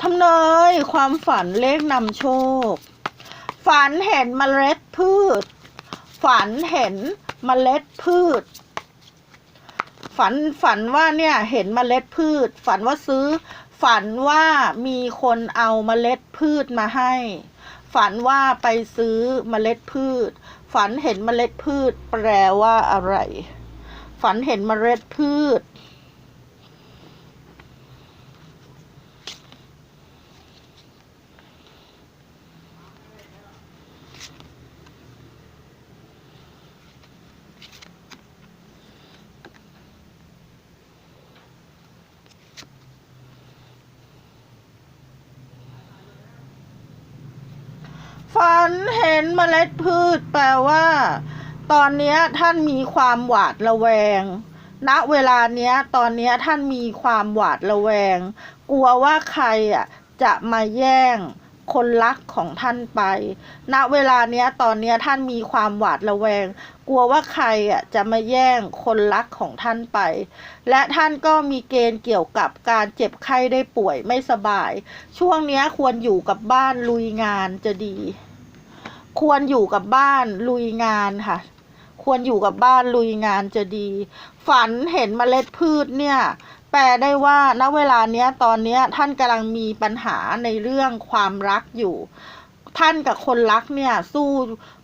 ทำเนยความฝันเลขนำโชค ฝันเห็นเมล็ดพืช ฝันเห็นเมล็ดพืช ฝันฝันว่าเนี่ยเห็นเมล็ดพืช ฝันว่าซื้อ ฝันว่ามีคนเอาเมล็ดพืชมาให้ ฝันว่าไปซื้อเมล็ดพืช ฝันเห็นเมล็ดพืช แปลว่าอะไร ฝันเห็นเมล็ดพืช ฝันเห็นเมล็ดพืชแปลว่า ตอนนี้ท่านมีความหวาดระแวง ณ เวลาเนี้ย ตอนนี้ท่านมีความหวาดระแวง กลัวว่าใครอะจะมาแย่งคนรักของท่านไป ณ เวลาเนี้ย ตอนนี้ท่านมีความหวาดระแวง กลัวว่าใครอะจะมาแย่งคนรักของท่านไป และท่านก็มีเกณฑ์เกี่ยวกับการเจ็บไข้ได้ป่วยไม่สบาย ช่วงเนี้ยควรอยู่กับบ้านลุยงานจะดี ควรอยู่กับบ้านลุยงานค่ะ ควรอยู่กับบ้านลุยงานจะดี ฝันเห็นเมล็ดพืชเนี่ย แปลได้ว่าณเวลาเนี้ยตอนเนี้ยท่านกำลังมีปัญหาในเรื่องความรักอยู่ท่านกับคนรักเนี่ยสู้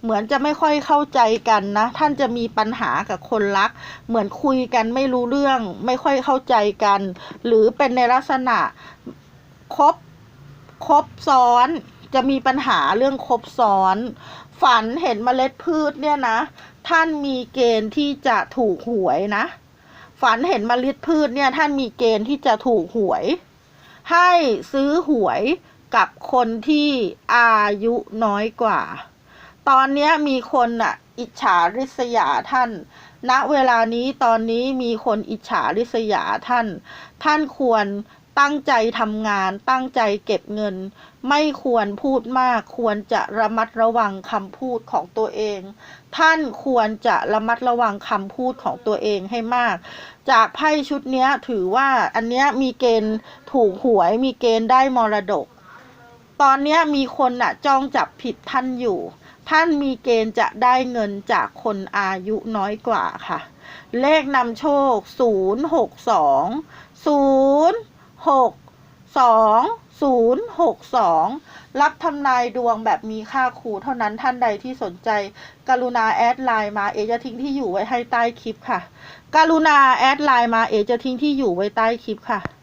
เหมือนจะไม่ค่อยเข้าใจกันนะ ท่านจะมีปัญหากับคนรัก เหมือนคุยกันไม่รู้เรื่อง ไม่ค่อยเข้าใจกัน หรือเป็นในลักษณะคบคบซ้อน จะมีปัญหาเรื่องคบซ้อน ฝันเห็นเมล็ดพืชเนี่ยนะ ท่านมีเกณฑ์ที่จะถูกหวยนะ ฝันเห็นเมล็ดพืชเนี่ย ท่านมีเกณฑ์ที่จะถูกหวย ให้ซื้อหวยกับคนที่อายุน้อยกว่า ตอนนี้มีคนอะอิจฉาริษยาท่าน ณ เวลานี้ตอนนี้มีคนอิจฉาริษยาท่าน ท่านควร ตั้งใจทำงาน ตั้งใจเก็บเงิน ไม่ควรพูดมาก ควรจะระมัดระวังคำพูดของตัวเอง ท่านควรจะระมัดระวังคำพูดของตัวเองให้มาก จากไพ่ชุดนี้ถือว่าอันนี้มีเกณฑ์ถูกหวย มีเกณฑ์ได้มรดก ตอนนี้มีคนน่ะจ้องจับผิดท่านอยู่ ท่านมีเกณฑ์จะได้เงินจากคนอายุน้อยกว่าค่ะ เลขนำโชค 0 6 2 0 6 2 0 6 2รับทำนายดวงแบบมีค่าครูเท่านั้นท่านใดที่สนใจ กรุณาแอดไลน์มาเอจะทิ้งที่อยู่ไว้ให้ใต้คลิปค่ะ กรุณาแอดไลน์มาเอจะทิ้งที่อยู่ไว้ใต้คลิปค่ะ